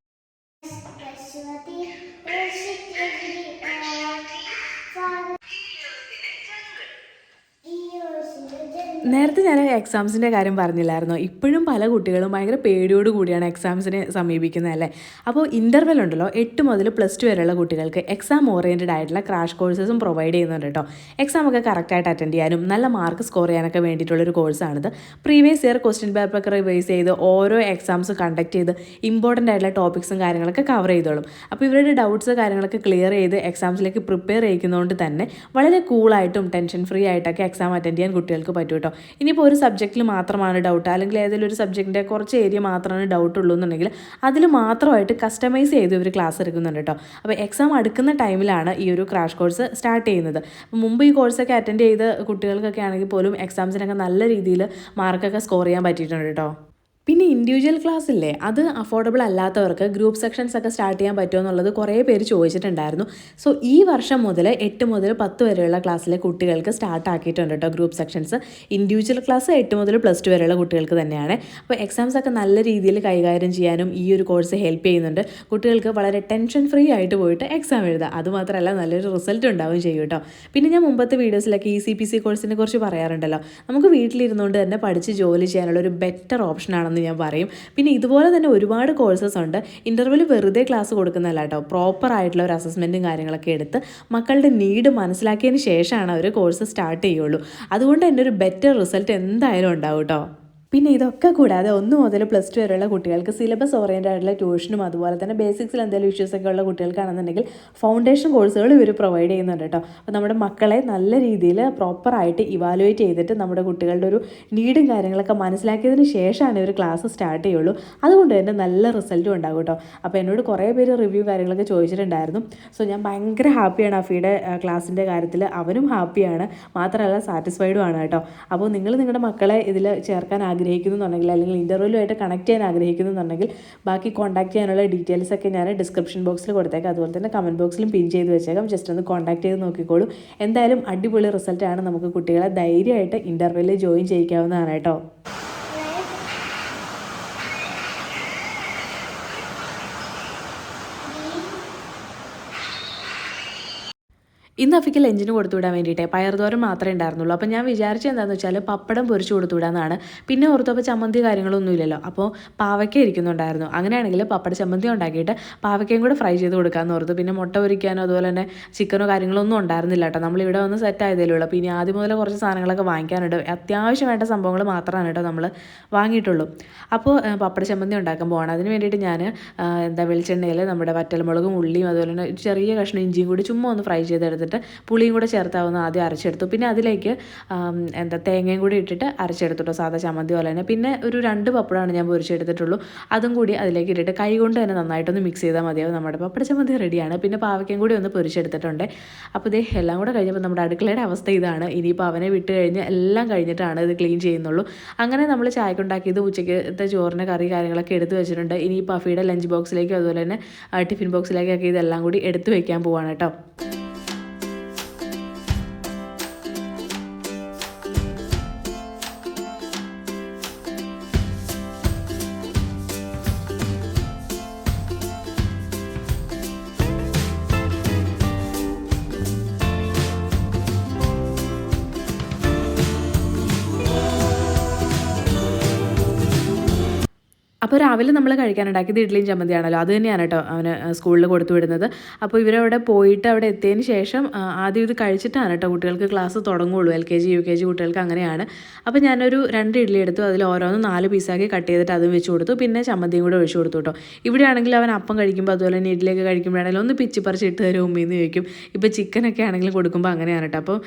നേരത്തെ ഞാൻ എക്സാംസിന്റെ കാര്യം പറഞ്ഞില്ലായിരുന്നു? ഇപ്പോഴും പല കുട്ടികളും ഭയങ്കര പേടിയോട് കൂടിയാണ് എക്സാംസിനെ സമീപിക്കുന്നത് അല്ലേ? അപ്പോൾ ഇന്റർവെൽ ഉണ്ടല്ലോ എട്ട് മുതൽ പ്ലസ് ടു വരെയുള്ള കുട്ടികൾക്ക് എക്സാം ഓറിയന്റഡ് ആയിട്ടുള്ള ക്രാഷ് കോഴ്സസും പ്രൊവൈഡ് ചെയ്യുന്നുണ്ട് കേട്ടോ. എക്സാം ഒക്കെ കറക്റ്റായിട്ട് അറ്റൻഡ് ചെയ്യാനും നല്ല മാർക്ക് സ്കോർ ചെയ്യാനൊക്കെ വേണ്ടിയിട്ടുള്ളൊരു കോഴ്സാണിത് പ്രീവിയസ് ഇയർ ക്വസ്റ്റ്യൻ പേപ്പറൊക്കെ റിവൈസ് ചെയ്ത് ഓരോ എക്സാംസ് കണ്ടക്ട് ചെയ്ത് ഇമ്പോർട്ടന്റ് ആയിട്ടുള്ള ടോപ്പിക്സും കാര്യങ്ങളൊക്കെ കവർ ചെയ്തോളും. അപ്പോൾ ഇവരുടെ ഡൗട്ട്സ് കാര്യങ്ങളൊക്കെ ക്ലിയർ ചെയ്ത് എക്സാംസിലേക്ക് പ്രിപ്പയർ ചെയ്യിക്കുന്നതുകൊണ്ട് തന്നെ വളരെ കൂളായിട്ടും ടെൻഷൻ ഫ്രീ ആയിട്ടൊക്കെ എക്സാം അറ്റൻഡ് ചെയ്യാൻ കുട്ടികൾക്ക് പറ്റും കേട്ടോ. ഇനിയിപ്പോൾ ഒരു സബ്ജക്റ്റിൽ മാത്രമാണ് ഡൗട്ട് അല്ലെങ്കിൽ ഏതെങ്കിലും ഒരു സബ്ജക്റ്റിന്റെ കുറച്ച് ഏരിയ മാത്രമാണ് ഡൗട്ട് ഉള്ളൂ എന്നുണ്ടെങ്കിൽ അതിൽ മാത്രമായിട്ട് കസ്റ്റമൈസ് ചെയ്ത് ഒരു ക്ലാസ് എടുക്കുന്നുണ്ട് കേട്ടോ. അപ്പോൾ എക്സാം അടുക്കുന്ന ടൈമിലാണ് ഈ ഒരു ക്രാഷ് കോഴ്സ് സ്റ്റാർട്ട് ചെയ്യുന്നത്. അപ്പോൾ മുമ്പ് ഈ കോഴ്സൊക്കെ അറ്റൻഡ് ചെയ്ത കുട്ടികൾക്കൊക്കെ ആണെങ്കിൽ പോലും എക്സാംസിനൊക്കെ നല്ല രീതിയിൽ മാർക്കൊക്കെ സ്കോർ ചെയ്യാൻ പറ്റിയിട്ടുണ്ട് കേട്ടോ. പിന്നെ ഇൻഡിവിജ്വൽ ക്ലാസ് ഇല്ലേ? അത് അഫോർഡബിൾ അല്ലാത്തവർക്ക് ഗ്രൂപ്പ് സെക്ഷൻസ് ഒക്കെ സ്റ്റാർട്ട് ചെയ്യാൻ പറ്റുമോ എന്നുള്ളത് കുറേ പേര് ചോദിച്ചിട്ടുണ്ടായിരുന്നു. സോ ഈ വർഷം മുതൽ എട്ട് മുതൽ പത്ത് വരെയുള്ള ക്ലാസ്സിലെ കുട്ടികൾക്ക് സ്റ്റാർട്ട് ആക്കിയിട്ടുണ്ട് കേട്ടോ ഗ്രൂപ്പ് സെക്ഷൻസ് ഇൻഡിവിജ്വൽ ക്ലാസ് എട്ട് മുതൽ പ്ലസ് ടു വരെയുള്ള കുട്ടികൾക്ക് തന്നെയാണ്. അപ്പോൾ എക്സാംസ് ഒക്കെ നല്ല രീതിയിൽ കൈകാര്യം ചെയ്യാനും ഈ ഒരു കോഴ്സ് ഹെൽപ്പ് ചെയ്യുന്നുണ്ട്. കുട്ടികൾക്ക് വളരെ ടെൻഷൻ ഫ്രീ ആയിട്ട് പോയിട്ട് എക്സാം എഴുതാം അതുമാത്രമല്ല നല്ലൊരു റിസൾട്ട് ഉണ്ടാവുകയും ചെയ്യും കേട്ടോ പിന്നെ ഞാൻ മുമ്പത്തെ വീഡിയോസിലൊക്കെ ഈ സി പി സി കോഴ്സിനെ കുറിച്ച് പറയാറുണ്ടല്ലോ. നമുക്ക് വീട്ടിലിരുന്നുകൊണ്ട് തന്നെ പഠിച്ച് ജോലി ചെയ്യാനുള്ള ഒരു ബെറ്റർ ഓപ്ഷനാണെന്ന് ഞാൻ പറയും. പിന്നെ ഇതുപോലെ തന്നെ ഒരുപാട് കോഴ്സസ് ഉണ്ട്. ഇന്റർവ്യൂവിൽ വെറുതെ ക്ലാസ് കൊടുക്കുന്നതല്ല കേട്ടോ. പ്രോപ്പർ ആയിട്ടുള്ള ഒരു അസസ്മെന്റും കാര്യങ്ങളൊക്കെ എടുത്ത് മക്കളുടെ നീഡ് മനസ്സിലാക്കിയതിന് ശേഷമാണ് അവർ കോഴ്സ് സ്റ്റാർട്ട് ചെയ്യുള്ളൂ. അതുകൊണ്ട് തന്നെ ഒരു ബെറ്റർ റിസൾട്ട് എന്തായാലും ഉണ്ടാവും കേട്ടോ. പിന്നെ ഇതൊക്കെ കൂടാതെ ഒന്ന് മുതൽ പ്ലസ് ടു വരെയുള്ള കുട്ടികൾക്ക് സിലബസ് ഓറിയന്റഡ് ആയിട്ടുള്ള ട്യൂഷനും അതുപോലെ തന്നെ ബേസിക്സിൽ എന്തെങ്കിലും ഇഷ്യൂസ് ഒക്കെ ഉള്ള കുട്ടികൾക്കാണെന്നുണ്ടെങ്കിൽ ഫൗണ്ടേഷൻ കോഴ്സുകൾ ഇവർ പ്രൊവൈഡ് ചെയ്യുന്നുണ്ട് കേട്ടോ അപ്പോൾ നമ്മുടെ മക്കളെ നല്ല രീതിയിൽ പ്രോപ്പറായിട്ട് ഇവാലുവേറ്റ് ചെയ്തിട്ട് നമ്മുടെ കുട്ടികളുടെ ഒരു നീഡും കാര്യങ്ങളൊക്കെ മനസ്സിലാക്കിയതിന് ശേഷമാണ് ഇവർ ക്ലാസ് സ്റ്റാർട്ട് ചെയ്യുള്ളൂ. അതുകൊണ്ട് തന്നെ നല്ല റിസൾട്ടും ഉണ്ടാകും കേട്ടോ അപ്പോൾ എന്നോട് കുറേ പേര് റിവ്യൂ കാര്യങ്ങളൊക്കെ ചോദിച്ചിട്ടുണ്ടായിരുന്നു. സോ ഞാൻ ഭയങ്കര ഹാപ്പിയാണ് അഫിയുടെ ക്ലാസ്സിന്റെ കാര്യത്തിൽ. അവനും ഹാപ്പിയാണ് മാത്രമല്ല സാറ്റിസ്ഫൈഡും ആണ് കേട്ടോ അപ്പോൾ നിങ്ങൾ നിങ്ങളുടെ മക്കളെ ഇതിൽ ചേർക്കാൻ ആഗ്രഹിക്കുന്നു ആഗ്രഹിക്കുന്നുണ്ടെങ്കിൽ അല്ലെങ്കിൽ ഇന്റർവ്യൂലുമായിട്ട് കണക്ട് ചെയ്യാൻ ആഗ്രഹിക്കുന്നുണ്ടെങ്കിൽ ബാക്കി കോൺടാക്ട് ചെയ്യാനുള്ള ഡീറ്റെയിൽസ് ഒക്കെ ഞാൻ ഡിസ്ക്രിപ്ഷൻ ബോക്സിൽ കൊടുത്തേക്കാം. അതുപോലെ തന്നെ കമന്റ് ബോക്സിലും പിൻ ചെയ്ത് വെച്ചേക്കാം. ജസ്റ്റ് ഒന്ന് കോൺടാക്ട് ചെയ്ത് നോക്കിക്കോളൂ. എന്തായാലും അടിപൊളി റിസൾട്ടാണ് നമുക്ക് കുട്ടികളെ ധൈര്യമായിട്ട് ഇന്റർവ്യൂവിൽ ജോയിൻ ചെയ്യിക്കാവുന്നതാണ് കേട്ടോ. ഇന്ന് അഫിക്ക് ലഞ്ചിന് കൊടുത്തു വിടാൻ വേണ്ടിയിട്ടേ. പയർതോരൻ മാത്രമേ ഉണ്ടായിരുന്നുള്ളൂ. അപ്പോൾ ഞാൻ വിചാരിച്ചത് എന്താണെന്ന് വെച്ചാൽ പപ്പടം പൊരിച്ച് കൊടുത്തു വിടാമെന്നാണ് പിന്നെ ഓർത്തപ്പോൾ ചമ്മന്തി കാര്യങ്ങളൊന്നും ഇല്ലല്ലോ. അപ്പോൾ പാവയ്ക്ക ഇരിക്കുന്നുണ്ടായിരുന്നു. അങ്ങനെയാണെങ്കിൽ പപ്പട ചമ്മന്തി ഉണ്ടാക്കിയിട്ട് പാവയ്ക്കയും കൂടെ ഫ്രൈ ചെയ്ത് കൊടുക്കാമെന്ന് ഓർത്തു. പിന്നെ മുട്ട പൊരിക്കാനോ അതുപോലെ തന്നെ ചിക്കനോ കാര്യങ്ങളൊന്നും ഉണ്ടായിരുന്നില്ല കേട്ടോ. നമ്മൾ ഇവിടെ വന്ന് സെറ്റ് ആയതേ ഉള്ളൂ അപ്പോൾ ഇനി ആദ്യം മുതൽ കുറച്ച് സാധനങ്ങളൊക്കെ വാങ്ങിക്കാനുണ്ട്. അത്യാവശ്യം വേണ്ട സംഭവങ്ങൾ മാത്രമാണ് കേട്ടോ നമ്മൾ വാങ്ങിയിട്ടുള്ളൂ. അപ്പോൾ പപ്പട ചമ്മന്തി ഉണ്ടാക്കാൻ പോകണം അതിന് വേണ്ടിയിട്ട് ഞാൻ എന്താ വെളിച്ചെണ്ണയിൽ നമ്മുടെ വറ്റൽമുളകും ഉള്ളിയും അതുപോലെ തന്നെ ചെറിയ കഷ്ണം ഇഞ്ചിയും കൂടി ചുമ്മാ ഒന്ന് ഫ്രൈ ചെയ്തെടുത്തിട്ട് പുളിയും കൂടെ ചേർത്താവുന്ന ആദ്യം അരച്ചെടുത്തു. പിന്നെ അതിലേക്ക് എന്താ തേങ്ങയും കൂടി ഇട്ടിട്ട് അരച്ചെടുത്തു കേട്ടോ സാധാ ചമ്മന്തി പോലെ തന്നെ. പിന്നെ ഒരു രണ്ട് പപ്പടമാണ് ഞാൻ പൊരിച്ചെടുത്തിട്ടുള്ളൂ. അതും കൂടി അതിലേക്ക് ഇട്ടിട്ട് കൈ കൊണ്ട് തന്നെ നന്നായിട്ടൊന്ന് മിക്സ് ചെയ്താൽ മതിയാവും. നമ്മുടെ പപ്പട ചമ്മന്തി റെഡിയാണ്. പിന്നെ പാവയ്ക്കും കൂടി ഒന്ന് പൊരിച്ചെടുത്തിട്ടുണ്ട്. അപ്പോൾ ഇതേ എല്ലാം കൂടെ കഴിഞ്ഞപ്പോൾ നമ്മുടെ അടുക്കളയുടെ അവസ്ഥ ഇതാണ്. ഇനിയിപ്പോൾ അവനെ വിട്ട് കഴിഞ്ഞ് എല്ലാം കഴിഞ്ഞിട്ടാണ് ഇത് ക്ലീൻ ചെയ്യുന്നുള്ളൂ. അങ്ങനെ നമ്മൾ ചായക്കുണ്ടാക്കിയത് ഉച്ചയ്ക്കത്തെ ചോറിന് കറി കാര്യങ്ങളൊക്കെ എടുത്ത് വെച്ചിട്ടുണ്ട്. ഇനി പഫിയുടെ ലഞ്ച് ബോക്സിലേക്കും അതുപോലെ തന്നെ ടിഫിൻ ബോക്സിലേക്കൊക്കെ ഇതെല്ലാം കൂടി എടുത്തു വെക്കാൻ പോവാണ് കേട്ടോ അപ്പോൾ രാവിലെ നമ്മൾ കഴിക്കാനുണ്ടാക്കിയത് ഇഡ്ഡലിയും ചമ്മന്തിയാണല്ലോ. അത് തന്നെയാണ് കേട്ടോ അവന് സ്കൂളിൽ കൊടുത്തു വിടുന്നത്. അപ്പോൾ ഇവരവിടെ പോയിട്ട് അവിടെ എത്തിയതിന് ശേഷം ആദ്യം ഇത് കഴിച്ചിട്ടാണ് കേട്ടോ കുട്ടികൾക്ക് class തുടങ്ങുള്ളൂ. L K G U K G കുട്ടികൾക്ക് അങ്ങനെയാണ്. അപ്പോൾ ഞാനൊരു രണ്ട് ഇഡ്ഡലി എടുത്തു. അതിൽ ഓരോന്ന് നാല് പീസാക്കി കട്ട് ചെയ്തിട്ട് അതും വെച്ച് കൊടുത്തു. പിന്നെ ചമ്മന്തിയും കൂടെ ഒഴിച്ചു കൊടുത്തു കേട്ടോ ഇവിടെയാണെങ്കിൽ അവൻ അപ്പം കഴിക്കുമ്പോൾ അതുപോലെ തന്നെ ഇഡ്ഡലിയൊക്കെ കഴിക്കുമ്പോഴാണെങ്കിലും ഒന്ന് പിച്ചി പറിച്ച് ഇട്ട് തരും ഉമ്മയെന്ന് ചോദിക്കും. ഇപ്പോൾ ചിക്കനൊക്കെ ആണെങ്കിലും കൊടുക്കുമ്പോൾ അങ്ങനെയാണ് കേട്ടോ അപ്പോൾ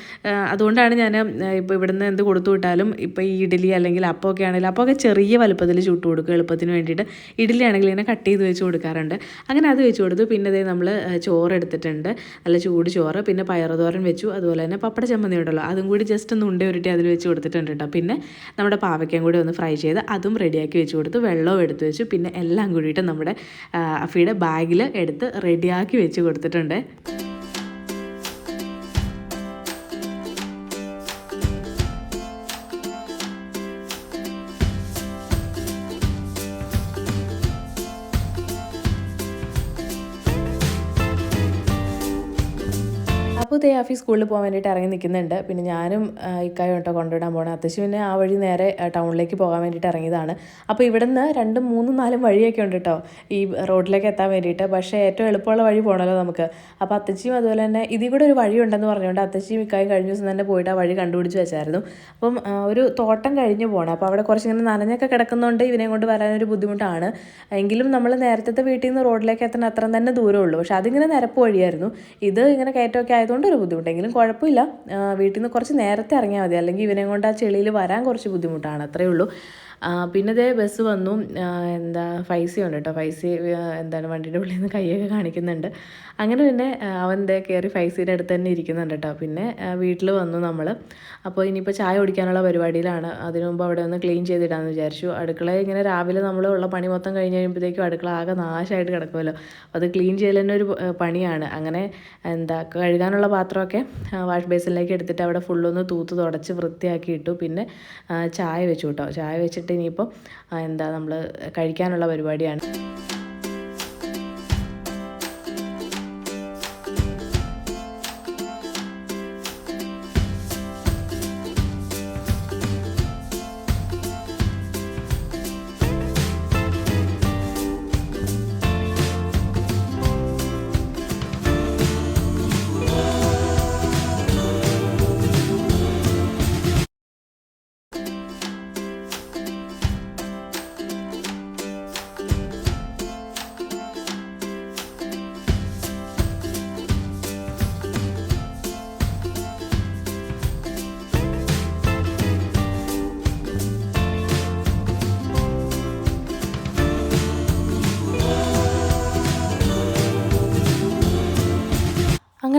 അതുകൊണ്ടാണ് ഞാൻ ഇപ്പോൾ ഇവിടുന്ന് എന്ത് കൊടുത്തു വിട്ടാലും ഇപ്പോൾ ഈ ഇഡ്ഡലി അല്ലെങ്കിൽ അപ്പമൊക്കെ ആണെങ്കിലും അപ്പമൊക്കെ ചെറിയ വലുപ്പത്തിൽ ചുട്ട് കൊടുക്കും എളുപ്പത്തിന് വേണ്ടിയിട്ട്. ഇഡ്ഡലി ആണെങ്കിൽ ഇങ്ങനെ കട്ട് ചെയ്ത് വെച്ച് കൊടുക്കാറുണ്ട്. അങ്ങനെ അത് വെച്ച് കൊടുത്തു. പിന്നെ ഇതേ നമ്മൾ ചോറ് എടുത്തിട്ടുണ്ട് നല്ല ചൂട് ചോറ്. പിന്നെ പയറുതോരൻ വെച്ചു. അതുപോലെ തന്നെ പപ്പട ചമ്മന്തി ഉണ്ടല്ലോ. അതും കൂടി ജസ്റ്റ് ഒന്ന് ഉണ്ട ഉരുട്ടി അതിൽ വെച്ച് കൊടുത്തിട്ടുണ്ട് കേട്ടോ പിന്നെ നമ്മുടെ പാവയ്ക്കയും കൂടി ഒന്ന് ഫ്രൈ ചെയ്ത് അതും റെഡിയാക്കി വെച്ച് കൊടുത്തു. വെള്ളവും എടുത്ത് വെച്ചു. പിന്നെ എല്ലാം കൂടിയിട്ട് നമ്മുടെ അഫിയുടെ ബാഗിൽ എടുത്ത് റെഡിയാക്കി വെച്ച് കൊടുത്തിട്ടുണ്ട്. അപ്പോൾ ആഫി സ്കൂളിൽ പോകാൻ വേണ്ടിയിട്ട് ഇറങ്ങി നിൽക്കുന്നുണ്ട്. പിന്നെ ഞാനും ഇക്കായും കേട്ടോ കൊണ്ടുവിടാൻ പോകണം അത്യാവശ്യം പിന്നെ ആ വഴി നേരെ ടൗണിലേക്ക് പോകാൻ വേണ്ടിയിട്ട് ഇറങ്ങിയതാണ്. അപ്പോൾ ഇവിടെ നിന്ന് രണ്ടും മൂന്നും നാലും വഴിയൊക്കെ ഉണ്ട് കേട്ടോ ഈ റോഡിലേക്ക് എത്താൻ വേണ്ടിയിട്ട്. പക്ഷേ ഏറ്റവും എളുപ്പമുള്ള വഴി പോകണമല്ലോ നമുക്ക്. അപ്പോൾ അത്തച്ചിയും അതുപോലെ തന്നെ ഇതിൽ കൂടെ ഒരു വഴി ഉണ്ടെന്ന് പറഞ്ഞുകൊണ്ട് അത്തച്ചിയും ഇക്കായും കഴിഞ്ഞ ദിവസം തന്നെ പോയിട്ട് ആ വഴി കണ്ടുപിടിച്ച് വെച്ചായിരുന്നു. അപ്പം ഒരു തോട്ടം കഴിഞ്ഞ് പോകണം അപ്പോൾ അവിടെ കുറച്ചിങ്ങനെ നനഞ്ഞൊക്കെ കിടക്കുന്നതുകൊണ്ട് ഇവനെ കൊണ്ട് വരാനൊരു ബുദ്ധിമുട്ടാണ്. എങ്കിലും നമ്മൾ നേരത്തെ വീട്ടിൽ നിന്ന് റോഡിലേക്ക് എത്താൻ അത്ര തന്നെ ദൂരമുള്ളൂ. പക്ഷേ അതിങ്ങനെ നിരപ്പ് വഴിയായിരുന്നു. ഇത് ഇങ്ങനെ കയറ്റമൊക്കെ ആയതുകൊണ്ട് ബുദ്ധിമുട്ടെങ്കിലും കുഴപ്പമില്ല. വീട്ടിൽ നിന്ന് കുറച്ച് നേരത്തെ ഇറങ്ങിയാൽ മതി. അല്ലെങ്കിൽ ഇവനെ കൊണ്ട് ആ ചെളിയിൽ വരാൻ കുറച്ച് ബുദ്ധിമുട്ടാണ്. അത്രയേ ഉള്ളൂ. പിന്നെ ഇതേ ബസ് വന്നു. എന്താ ഫൈസി ഉണ്ട് കേട്ടോ. ഫൈസി എന്താണ് വണ്ടിയുടെ ഉള്ളിൽ നിന്ന് കൈയൊക്കെ കാണിക്കുന്നുണ്ട്. അങ്ങനെ പിന്നെ അവൻ ദേ കയറി ഫൈസിയുടെ അടുത്ത് തന്നെ ഇരിക്കുന്നുണ്ട് കേട്ടോ. പിന്നെ വീട്ടിൽ വന്നു നമ്മൾ അപ്പോൾ ഇനിയിപ്പോൾ ചായ കുടിക്കാനുള്ള പരിപാടിയിലാണ്. അതിനു മുമ്പ് അവിടെ ഒന്ന് ക്ലീൻ ചെയ്തിടാമെന്ന് വിചാരിച്ചു. അടുക്കള ഇങ്ങനെ രാവിലെ നമ്മൾ ഉള്ള പണി മൊത്തം കഴിഞ്ഞ് കഴിയുമ്പോഴത്തേക്കും അടുക്കള ആകെ നാശമായിട്ട് കിടക്കുമല്ലോ. അത് ക്ലീൻ ചെയ്യൽ തന്നെ ഒരു പണിയാണ്. അങ്ങനെ എന്താ കഴുകാനുള്ള പാത്രമൊക്കെ വാഷ് ബേസിനിലേക്ക് എടുത്തിട്ട് അവിടെ ഫുള്ളൊന്ന് തൂത്ത് തുടച്ച് വൃത്തിയാക്കി ഇട്ടു. പിന്നെ ചായ വെച്ചു കേട്ടോ. ചായ വെച്ചിട്ട് ഇനിയിപ്പോൾ എന്താ നമ്മൾ കഴിക്കാനുള്ള പരിപാടിയാണ്.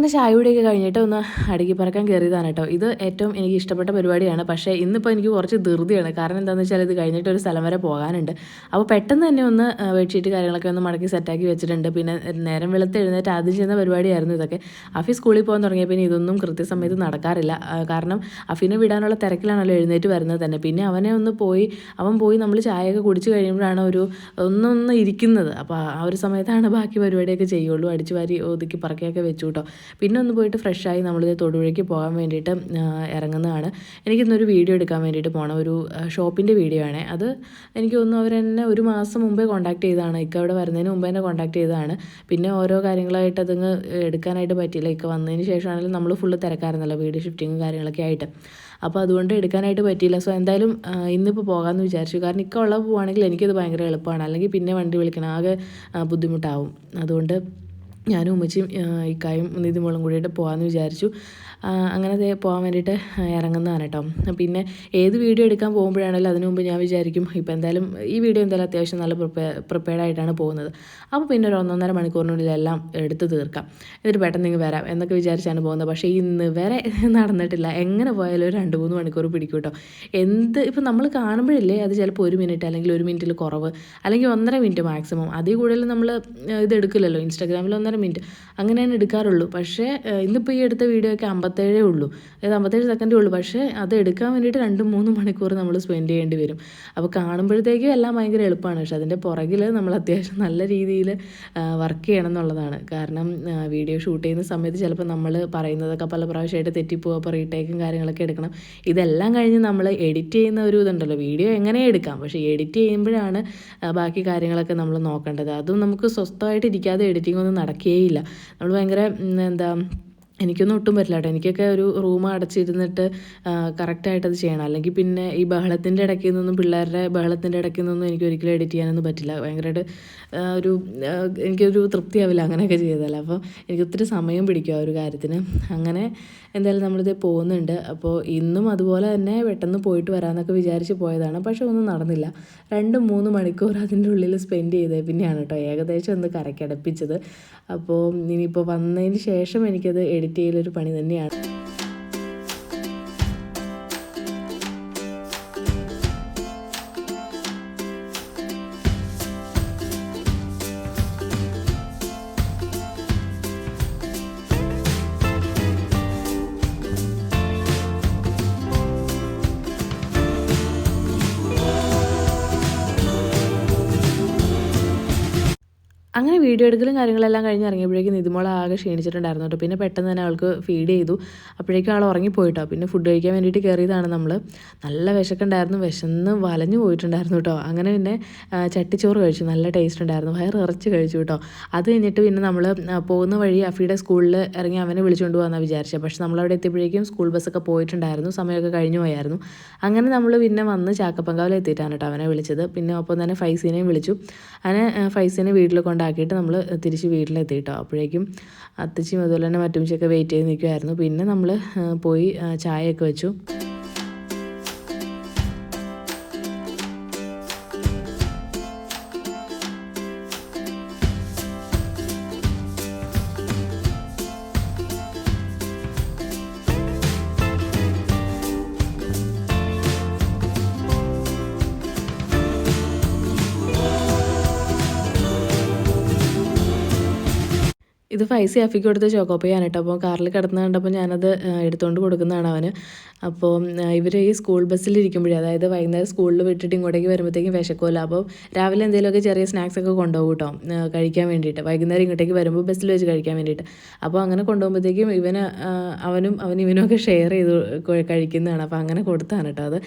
അങ്ങനെ ചായ കൂടിയൊക്കെ കഴിഞ്ഞിട്ട് ഒന്ന് അടുക്കി പറക്കാൻ കയറിയതാണ് കേട്ടോ. ഇത് ഏറ്റവും എനിക്ക് ഇഷ്ടപ്പെട്ട പരിപാടിയാണ്. പക്ഷേ ഇന്നിപ്പോൾ എനിക്ക് കുറച്ച് ധൃതിയാണ്. കാരണം എന്താണെന്ന് വെച്ചാൽ ഇത് കഴിഞ്ഞിട്ട് ഒരു സ്ഥലം വരെ പോകാനുണ്ട്. അപ്പോൾ പെട്ടെന്ന് തന്നെ ഒന്ന് ബെഡ്ഷീറ്റ് കാര്യങ്ങളൊക്കെ ഒന്ന് മടക്കി സെറ്റാക്കി വെച്ചിട്ടുണ്ട്. പിന്നെ നേരം വെളുത്ത് എഴുന്നേറ്റ് ആദ്യം ചെയ്യുന്ന പരിപാടിയായിരുന്നു ഇതൊക്കെ. അഫി സ്കൂളിൽ പോകാൻ തുടങ്ങിയ പിന്നെ ഇതൊന്നും കൃത്യസമയത്ത് നടക്കാറില്ല. കാരണം അഫിനെ വിടാനുള്ള തിരക്കിലാണല്ലോ എഴുന്നേറ്റ് വരുന്നത് തന്നെ. പിന്നെ അവനെ ഒന്ന് പോയി അവൻ പോയി നമ്മൾ ചായയൊക്കെ കുടിച്ച് കഴിയുമ്പോഴാണ് ഒരു ഒന്നൊന്ന് ഇരിക്കുന്നത്. അപ്പോൾ ആ ഒരു സമയത്താണ് ബാക്കി പരിപാടിയൊക്കെ ചെയ്യുള്ളൂ. അടിച്ചു വാരി ഒതുക്കി പറക്കിയൊക്കെ വെച്ചു കേട്ടോ. പിന്നെ ഒന്ന് പോയിട്ട് ഫ്രഷായി നമ്മളിത് തൊടുപുഴയ്ക്ക് പോകാൻ വേണ്ടിയിട്ട് ഇറങ്ങുന്നതാണ്. എനിക്കിന്നൊരു വീഡിയോ എടുക്കാൻ വേണ്ടിയിട്ട് പോകണം ഒരു ഷോപ്പിന്റെ വീഡിയോ ആണ്. അത് എനിക്ക് തോന്നുന്നു അവർ എന്നെ ഒരു മാസം മുമ്പേ കോൺടാക്ട് ചെയ്തതാണ്. ഇക്ക അവിടെ വരുന്നതിന് മുമ്പ് തന്നെ കോൺടാക്ട് ചെയ്തതാണ്. പിന്നെ ഓരോ കാര്യങ്ങളായിട്ട് അതങ്ങ് എടുക്കാനായിട്ട് പറ്റിയില്ല. ഇക്ക വന്നതിന് ശേഷമാണെങ്കിലും നമ്മൾ ഫുള്ള് തിരക്കായിരുന്നല്ലോ വീഡിയോ ഷിഫ്റ്റിങ്ങും കാര്യങ്ങളൊക്കെ ആയിട്ട്. അപ്പോൾ അതുകൊണ്ട് എടുക്കാനായിട്ട് പറ്റിയില്ല. സോ എന്തായാലും ഇന്നിപ്പോൾ പോകാമെന്ന് വിചാരിച്ചു. കാരണം ഇക്ക ഉള്ള പോവുകയാണെങ്കിൽ എനിക്കത് ഭയങ്കര എളുപ്പമാണ്. അല്ലെങ്കിൽ പിന്നെ വണ്ടി വിളിക്കണം ആകെ ബുദ്ധിമുട്ടാവും. അതുകൊണ്ട് ഞാനും ഉമ്മച്ചിയും ഇക്കായും നിതിമോളും കൂടിയിട്ട് പോകാമെന്ന് വിചാരിച്ചു. അങ്ങനെ ദേ പോകാൻ വേണ്ടിയിട്ട് ഇറങ്ങുന്നതാണ് കേട്ടോ. പിന്നെ ഏത് വീഡിയോ എടുക്കാൻ പോകുമ്പോഴാണെങ്കിലും അതിനു മുമ്പ് ഞാൻ വിചാരിക്കും ഇപ്പോൾ എന്തായാലും ഈ വീഡിയോ എന്തായാലും അത്യാവശ്യം നല്ല പ്രിപ്പയർ പ്രിപ്പയർഡ് ആയിട്ടാണ് പോകുന്നത്. അപ്പോൾ പിന്നെ ഒരു ഒന്നൊന്നര മണിക്കൂറിനുള്ളിൽ എല്ലാം എടുത്ത് തീർക്കാം. എന്നിട്ട് പെട്ടെന്ന് ഇങ്ങ് വരാം എന്നൊക്കെ വിചാരിച്ചാണ് പോകുന്നത്. പക്ഷേ ഇന്ന് വരെ നടന്നിട്ടില്ല. എങ്ങനെ പോയാലും ഒരു രണ്ട് മൂന്ന് മണിക്കൂർ പിടിക്കും കേട്ടോ. എന്ത് ഇപ്പം നമ്മൾ കാണുമ്പോഴില്ലേ അത് ചിലപ്പോൾ ഒരു മിനിറ്റ് അല്ലെങ്കിൽ ഒരു മിനിറ്റിൽ കുറവ്. അല്ലെങ്കിൽ ഒന്നര മിനിറ്റ് മാക്സിമം അതിൽ കൂടുതൽ നമ്മൾ ഇത് എടുക്കില്ലല്ലോ. ഇൻസ്റ്റാഗ്രാമിൽ ഒന്നര മിനിറ്റ്. അങ്ങനെയാണ് എടുക്കാറുള്ളൂ. പക്ഷേ ഇന്നിപ്പോൾ ഈ എടുത്ത വീഡിയോ ഒക്കെ അമ്പത്തേഴേ ഉള്ളൂ. അതായത് അമ്പത്തേഴ് സെക്കൻഡേ ഉള്ളൂ. പക്ഷേ അത് എടുക്കാൻ വേണ്ടിയിട്ട് രണ്ട് മൂന്ന് മണിക്കൂർ നമ്മൾ സ്പെൻഡ് ചെയ്യേണ്ടി വരും. അപ്പോൾ കാണുമ്പോഴത്തേക്കും എല്ലാം ഭയങ്കര എളുപ്പമാണ്. പക്ഷേ അതിന്റെ പുറകിൽ നമ്മൾ അത്യാവശ്യം നല്ല രീതിയിൽ വർക്ക് ചെയ്യണം എന്നുള്ളതാണ്. കാരണം വീഡിയോ ഷൂട്ട് ചെയ്യുന്ന സമയത്ത് ചിലപ്പോൾ നമ്മൾ പറയുന്നതൊക്കെ പല പ്രാവശ്യമായിട്ട് തെറ്റിപ്പോകും അപ്പോൾ റീടേക്കും കാര്യങ്ങളൊക്കെ എടുക്കണം. ഇതെല്ലാം കഴിഞ്ഞ് നമ്മൾ എഡിറ്റ് ചെയ്യുന്ന ഒരു ഇതുണ്ടല്ലോ. വീഡിയോ എങ്ങനെ എടുക്കാം? പക്ഷേ എഡിറ്റ് ചെയ്യുമ്പോഴാണ് ബാക്കി കാര്യങ്ങളൊക്കെ നമ്മൾ നോക്കേണ്ടത്. അതും നമുക്ക് സ്വസ്ഥമായിട്ട് ഇരിക്കാതെ എഡിറ്റിംഗ് ഒന്നും നടക്കുകയില്ല നമ്മൾ ഭയങ്കര എന്താ എനിക്കൊന്നും ഒട്ടും പറ്റില്ല കേട്ടോ. എനിക്കൊക്കെ ഒരു റൂം അടച്ചിരുന്നിട്ട് കറക്റ്റായിട്ട് അത് ചെയ്യണം. അല്ലെങ്കിൽ പിന്നെ ഈ ബഹളത്തിന്റെ ഇടയ്ക്ക് നിന്നും പിള്ളേരുടെ ബഹളത്തിന്റെ ഇടയ്ക്ക് നിന്നും എനിക്ക് ഒരിക്കലും എഡിറ്റ് ചെയ്യാനൊന്നും പറ്റില്ല. ഭയങ്കരമായിട്ട് ഒരു എനിക്കൊരു തൃപ്തിയാവില്ല അങ്ങനെയൊക്കെ ചെയ്താൽ അപ്പോൾ എനിക്ക് ഒത്തിരി സമയം പിടിക്കും ആ ഒരു കാര്യത്തിന്. അങ്ങനെ എന്തായാലും നമ്മളിത് പോകുന്നുണ്ട്. അപ്പോൾ ഇന്നും അതുപോലെ തന്നെ പെട്ടെന്ന് പോയിട്ട് വരാമെന്നൊക്കെ വിചാരിച്ച് പോയതാണ്. പക്ഷേ ഒന്നും നടന്നില്ല. രണ്ട് മൂന്ന് മണിക്കൂർ അതിന്റെ ഉള്ളിൽ സ്പെൻഡ് ചെയ്തേ പിന്നെയാണ് കേട്ടോ ഏകദേശം ഒന്ന് കരക്കടപ്പിച്ചത്. അപ്പോൾ ഇനിയിപ്പോൾ വന്നതിന് ശേഷം എനിക്കത് എഡിറ്റ് ചെയ്യലൊരു പണി തന്നെയാണ്. അങ്ങനെ വീഡിയോ എടുക്കലും കാര്യങ്ങളെല്ലാം കഴിഞ്ഞ് ഇറങ്ങിയപ്പോഴേക്കും നിതുമോൾ ആകെ ക്ഷീണിച്ചിട്ടുണ്ടായിരുന്നു കേട്ടോ. പിന്നെ പെട്ടെന്ന് തന്നെ അവൾക്ക് ഫീഡ് ചെയ്തു. അപ്പോഴേക്കും ആൾ ഉറങ്ങിപ്പോയിട്ടോ പിന്നെ ഫുഡ് കഴിക്കാൻ വേണ്ടിയിട്ട് കയറിയതാണ് നമ്മൾ നല്ല വിശക്കുണ്ടായിരുന്നു. വിശന്ന് വലഞ്ഞു പോയിട്ടുണ്ടായിരുന്നു കേട്ടോ. അങ്ങനെ പിന്നെ ചട്ടിച്ചോറ് കഴിച്ചു. നല്ല ടേസ്റ്റ് ഉണ്ടായിരുന്നു. വയറ് ഇറച്ച് കഴിച്ചു കേട്ടോ. അത് കഴിഞ്ഞിട്ട് പിന്നെ നമ്മൾ പോകുന്ന വഴി അഫിയുടെ സ്കൂളിൽ ഇറങ്ങി അവനെ വിളിച്ചുകൊണ്ട് പോകാമെന്നാണ് വിചാരിച്ചത് പക്ഷെ നമ്മളവിടെ എത്തിയപ്പോഴേക്കും സ്കൂൾ ബസ്സൊക്കെ പോയിട്ടുണ്ടായിരുന്നു. സമയമൊക്കെ കഴിഞ്ഞു പോയായിരുന്നു. അങ്ങനെ നമ്മൾ പിന്നെ വന്ന് ചാക്കപ്പങ്കാവിൽ എത്തിയിട്ടാണ് കേട്ടോ അവനെ വിളിച്ചത്. പിന്നെ ഒപ്പം തന്നെ ഫൈസീനെയും വിളിച്ചു. ആ, ഫൈസീനെ വീട്ടിൽ കൊണ്ടാക്കിയിട്ട് നമ്മൾ തിരിച്ച് വീട്ടിലെത്തി കേട്ടോ അപ്പോഴേക്കും അത്തച്ചിയും അതുപോലെ തന്നെ മറ്റുമിച്ചൊക്കെ വെയിറ്റ് ചെയ്ത് നിൽക്കുമായിരുന്നു പിന്നെ നമ്മൾ പോയി ചായയൊക്കെ വെച്ചു. ഫൈസി അഫിക്ക് കൊടുത്ത ചോക്കോപ്പയാണ് കേട്ടോ അപ്പോൾ കാറിൽ കിടന്ന് കണ്ടപ്പോൾ ഞാനത് എടുത്തുകൊണ്ട് കൊടുക്കുന്നതാണ് അവന്. അപ്പോൾ ഇവർ ഈ സ്കൂൾ ബസ്സിൽ ഇരിക്കുമ്പോഴേ അതായത് വൈകുന്നേരം സ്കൂളിൽ വിട്ടിട്ട് ഇങ്ങോട്ടേക്ക് വരുമ്പോഴത്തേക്കും വിശക്കുമല്ലോ അപ്പോൾ രാവിലെ എന്തെങ്കിലുമൊക്കെ ചെറിയ സ്നാക്സൊക്കെ കൊണ്ടുപോകും കേട്ടോ കഴിക്കാൻ വേണ്ടിയിട്ട്. വൈകുന്നേരം ഇങ്ങോട്ടേക്ക് വരുമ്പോൾ ബസ്സിൽ വെച്ച് കഴിക്കാൻ വേണ്ടിയിട്ട്. അപ്പോൾ അങ്ങനെ കൊണ്ടുപോകുമ്പോഴത്തേക്കും ഇവന് അവനും അവൻ ഇവനും ഒക്കെ ഷെയർ ചെയ്ത് കഴിക്കുന്നതാണ്. അപ്പോൾ അങ്ങനെ കൊടുത്താണ് കേട്ടോ അത്.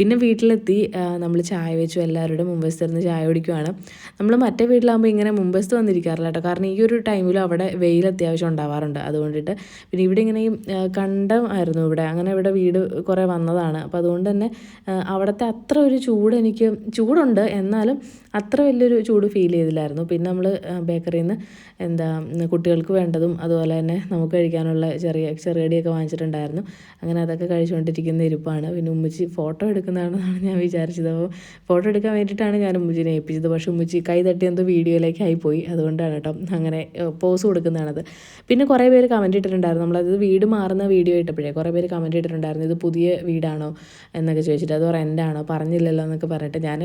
പിന്നെ വീട്ടിലെത്തി നമ്മൾ ചായ വെച്ചു. എല്ലാവരുടെ മുമ്പസ്ത് ഇരുന്ന് ചായ കുടിക്കുവാണ്. നമ്മൾ മറ്റേ വീട്ടിലാകുമ്പോൾ ഇങ്ങനെ മുമ്പസ്ത് വന്നിരിക്കാറില്ല കേട്ടോ. കാരണം ഈ ഒരു ടൈമിൽ അവിടെ വെയിൽ അത്യാവശ്യം ഉണ്ടാവാറുണ്ട്. അതുകൊണ്ടിട്ട് പിന്നെ ഇവിടെ ഇങ്ങനെ ഈ ആ, കണ്ടം ആയിരുന്നു ഇവിടെ. അങ്ങനെ ഇവിടെ വീട് കുറേ വന്നതാണ്. അപ്പോൾ അതുകൊണ്ട് തന്നെ അവിടുത്തെ അത്ര ഒരു ചൂട് എനിക്ക് ചൂടുണ്ട്. എന്നാലും അത്ര വലിയൊരു ചൂട് ഫീൽ ചെയ്തില്ലായിരുന്നു. പിന്നെ നമ്മൾ ബേക്കറിയിൽ നിന്ന് എന്താ കുട്ടികൾക്ക് വേണ്ടതും അതുപോലെ തന്നെ നമുക്ക് കഴിക്കാനുള്ള ചെറിയ ചെറുകടിയൊക്കെ വാങ്ങിച്ചിട്ടുണ്ടായിരുന്നു. അങ്ങനെ അതൊക്കെ കഴിച്ചുകൊണ്ടിരിക്കുന്ന ഇരിപ്പാണ്. പിന്നെ ഉമ്മച്ചി ഫോട്ടോ എടുക്കുന്നതാണെന്നാണ് ഞാൻ വിചാരിച്ചത്. അപ്പോൾ ഫോട്ടോ എടുക്കാൻ വേണ്ടിയിട്ടാണ് ഞാൻ ഉമ്മച്ചിനെ ഏൽപ്പിച്ചത്. പക്ഷേ ഉമ്മച്ചി കൈ തട്ടി എന്തോ വീഡിയോയിലേക്ക് ആയിപ്പോയി അതുകൊണ്ടാണ് കേട്ടോ അങ്ങനെ പോസ് കൊടുക്കുന്നത് കൊടുക്കുന്നതാണത്. പിന്നെ കുറേ പേര് കമന്റ് ഇട്ടിട്ടുണ്ടായിരുന്നു. നമ്മളത് വീട് മാറുന്ന വീഡിയോ ഇട്ടപ്പോഴേ കുറേ പേര് കമന്റ് ഇട്ടിട്ടുണ്ടായിരുന്നു. ഇത് പുതിയ വീടാണോ എന്നൊക്കെ ചോദിച്ചിട്ട്. അത് റെന്റാണോ പറഞ്ഞില്ലല്ലോ എന്നൊക്കെ പറഞ്ഞിട്ട്. ഞാൻ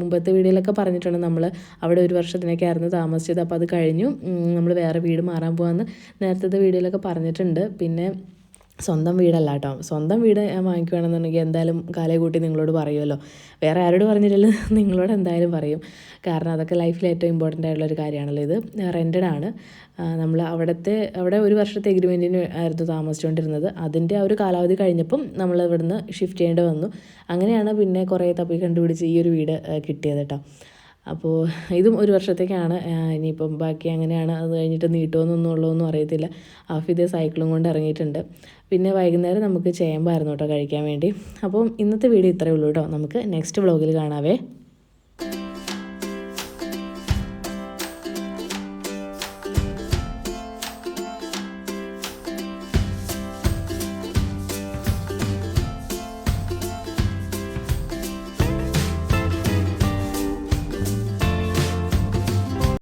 മുമ്പത്തെ വീഡിയോയിലൊക്കെ പറഞ്ഞിട്ടുണ്ട് നമ്മൾ അവിടെ ഒരു വർഷത്തിനൊക്കെ ആയിരുന്നു താമസിച്ചത്. അപ്പോൾ അത് കഴിഞ്ഞു. നമ്മൾ വേറെ വീട് മാറാൻ പോകാമെന്ന് നേരത്തെ വീഡിയോയിലൊക്കെ പറഞ്ഞിട്ടുണ്ട്. പിന്നെ സ്വന്തം വീടല്ല കേട്ടോ സ്വന്തം വീട് ഞാൻ വാങ്ങിക്കുകയാണെന്നുണ്ടെങ്കിൽ എന്തായാലും കാലേ കൂട്ടി നിങ്ങളോട് പറയുമല്ലോ വേറെ ആരോട് പറഞ്ഞില്ലല്ലോ *laughs* നിങ്ങളോട് എന്തായാലും പറയും. കാരണം അതൊക്കെ ലൈഫിൽ ഏറ്റവും ഇമ്പോർട്ടന്റ് ആയിട്ടുള്ള ഒരു കാര്യമാണല്ലോ ഇത്. റെന്റഡ് ആണ്. നമ്മൾ അവിടുത്തെ അവിടെ ഒരു വർഷത്തെ എഗ്രിമെന്റിന് ആയിരുന്നു താമസിച്ചുകൊണ്ടിരുന്നത് അതിന്റെ ആ ഒരു കാലാവധി കഴിഞ്ഞപ്പം നമ്മൾ ഇവിടുന്ന് ഷിഫ്റ്റ് ചെയ്യേണ്ടി വന്നു. അങ്ങനെയാണ് പിന്നെ കുറേ തപ്പി കണ്ടുപിടിച്ച് ഈ ഒരു വീട് കിട്ടിയത് കേട്ടോ അപ്പോൾ ഇതും ഒരു വർഷത്തേക്കാണ്. ഇനിയിപ്പം ബാക്കി അങ്ങനെയാണ് അത് കഴിഞ്ഞിട്ട് നീട്ടുമെന്നൊന്നും ഉള്ളതൊന്നും അറിയത്തില്ല. ആഫിദ സൈക്കിളും കൊണ്ട് ഇറങ്ങിയിട്ടുണ്ട്. പിന്നെ വൈകുന്നേരം നമുക്ക് ചേമ്പായിരുന്നു കേട്ടോ കഴിക്കാൻ വേണ്ടി. അപ്പം ഇന്നത്തെ വീഡിയോ ഇത്രയേ ഉള്ളൂ കേട്ടോ നമുക്ക് നെക്സ്റ്റ് വ്ളോഗിൽ കാണാവേ.